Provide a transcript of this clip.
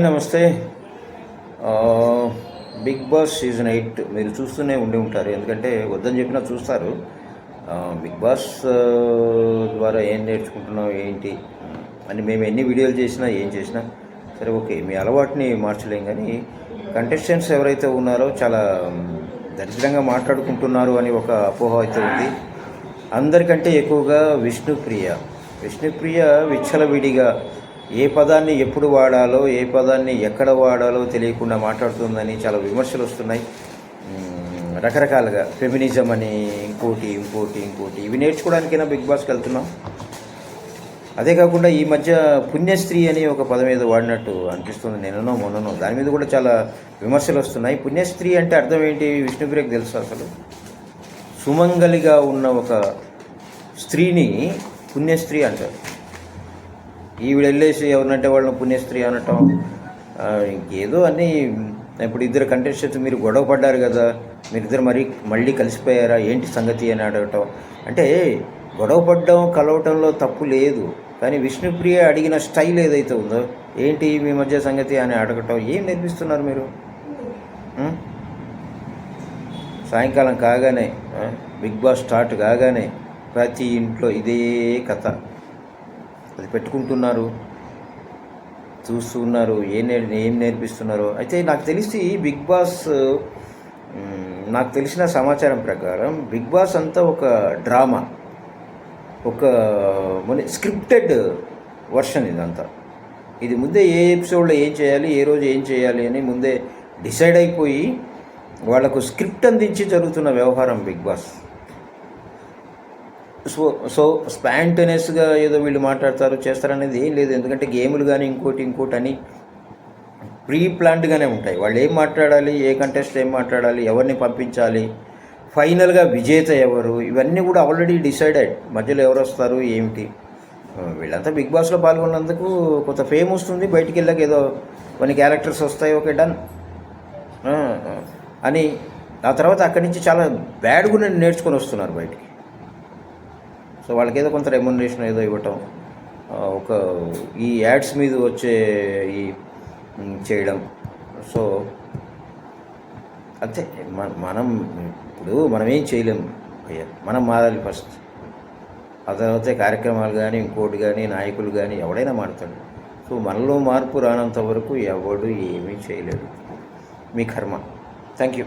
నమస్తే. Big boss season eight మీరు చూస్తూనే ఉండి ఉంటారు. ఎందుకంటే వద్దని చెప్పినా చూస్తారు. బిగ్ బాస్ ద్వారా ఏం నేర్చుకుంటున్నాం ఏంటి అని మేము ఎన్ని వీడియోలు చేసినా ఏం చేసినా సరే ఓకే మీ అలవాటుని మార్చలేం కానీ కంటెస్టెంట్స్ ఎవరైతే ఉన్నారో చాలా దరిద్రంగా మాట్లాడుకుంటున్నారు అని ఒక అపోహ అయితే ఉంది. అందరికంటే ఎక్కువగా విష్ణుప్రియ. విష్ణుప్రియ విచ్చలవిడిగా ఏ పదాన్ని ఎప్పుడు వాడాలో ఏ పదాన్ని ఎక్కడ వాడాలో తెలియకుండా మాట్లాడుతుందని చాలా విమర్శలు వస్తున్నాయి. రకరకాలుగా ఫెమినిజం అని ఇంకోటి ఇంకోటి ఇంకోటి ఇవి నేర్చుకోవడానికైనా బిగ్ బాస్కి వెళ్తున్నాం. అదే కాకుండా ఈ మధ్య పుణ్యస్త్రీ అని ఒక పదం ఏదో వాడినట్టు అనిపిస్తుంది నేననో మొన్ననో దాని మీద కూడా చాలా విమర్శలు వస్తున్నాయి. పుణ్యస్త్రీ అంటే అర్థం ఏంటి విష్ణుప్రియకు తెలుసు అసలు? సుమంగలిగా ఉన్న ఒక స్త్రీని పుణ్యస్త్రీ అంటారు. ఈవిడ వెళ్ళేసి ఎవరినంటే వాళ్ళని పుణ్యస్త్రీ అనటం ఇంకేదో అన్నీ. ఇప్పుడు ఇద్దరు కంటెస్టెంట్స్ మీరు గొడవ పడ్డారు కదా మీరిద్దరు మరి మళ్ళీ కలిసిపోయారా ఏంటి సంగతి అని అడగటం. అంటే గొడవ పడ్డం కలవటంలో తప్పు లేదు కానీ విష్ణుప్రియ అడిగిన స్టైల్ ఏదైతే ఉందో ఏంటి మీ మధ్య సంగతి అని అడగటం ఏం నేర్పిస్తున్నారు మీరు? సాయంకాలం కాగానే బిగ్ బాస్ స్టార్ట్ కాగానే ప్రతి ఇంట్లో ఇదే కథ. అది పెట్టుకుంటున్నారు. చూస్తూ ఉన్నారు. ఏం నేర్ ఏం నేర్పిస్తున్నారు. అయితే నాకు తెలిసి బిగ్ బాస్ నాకు తెలిసిన సమాచారం ప్రకారం బిగ్ బాస్ అంతా ఒక డ్రామా. ఒక మన స్క్రిప్టెడ్ వర్షన్ ఇదంతా. ఇది ముందే ఏ ఎపిసోడ్లో ఏం చేయాలి ఏ రోజు ఏం చేయాలి అని ముందే డిసైడ్ అయిపోయి వాళ్ళకు స్క్రిప్ట్ అందించి జరుగుతున్న వ్యవహారం బిగ్ బాస్. సో సో స్పాంటనియస్గా ఏదో వీళ్ళు మాట్లాడతారు చేస్తారనేది ఏం లేదు. ఎందుకంటే గేములు కానీ ఇంకోటి ఇంకోటి అని ప్రీ ప్లాన్డ్గానే ఉంటాయి. వాళ్ళు ఏం మాట్లాడాలి ఏ కంటెస్ట్ ఏం మాట్లాడాలి ఎవరిని పంపించాలి ఫైనల్గా విజేత ఎవరు ఇవన్నీ కూడా ఆల్రెడీ డిసైడెడ్ మధ్యలో ఎవరు వస్తారు ఏమిటి? వీళ్ళంతా బిగ్ బాస్లో పాల్గొన్నందుకు కొంత ఫేమ్ వస్తుంది. బయటికి వెళ్ళాక ఏదో కొన్ని క్యారెక్టర్స్ వస్తాయి ఓకే డన్ అని. ఆ తర్వాత అక్కడి నుంచి చాలా బ్యాడ్ కూడా నేర్చుకొని వస్తున్నారు బయటికి. సో వాళ్ళకి ఏదో కొంత రెమ్యునరేషన్ ఏదో ఇవ్వటం ఒక ఈ యాడ్స్ మీద వచ్చే ఈ చేయడం. సో అంతే మన మనం ఇప్పుడు మనం ఏం చేయలేము అయ్యా. మనం మారాలి ఫస్ట్ ఆ తర్వాత కార్యక్రమాలు కానీ ఇంకోటి కానీ నాయకులు కానీ ఎవడైనా మారుతాడు. సో మనలో మార్పు రానంత వరకు ఎవడు ఏమీ చేయలేడు. మీ కర్మ. Thank you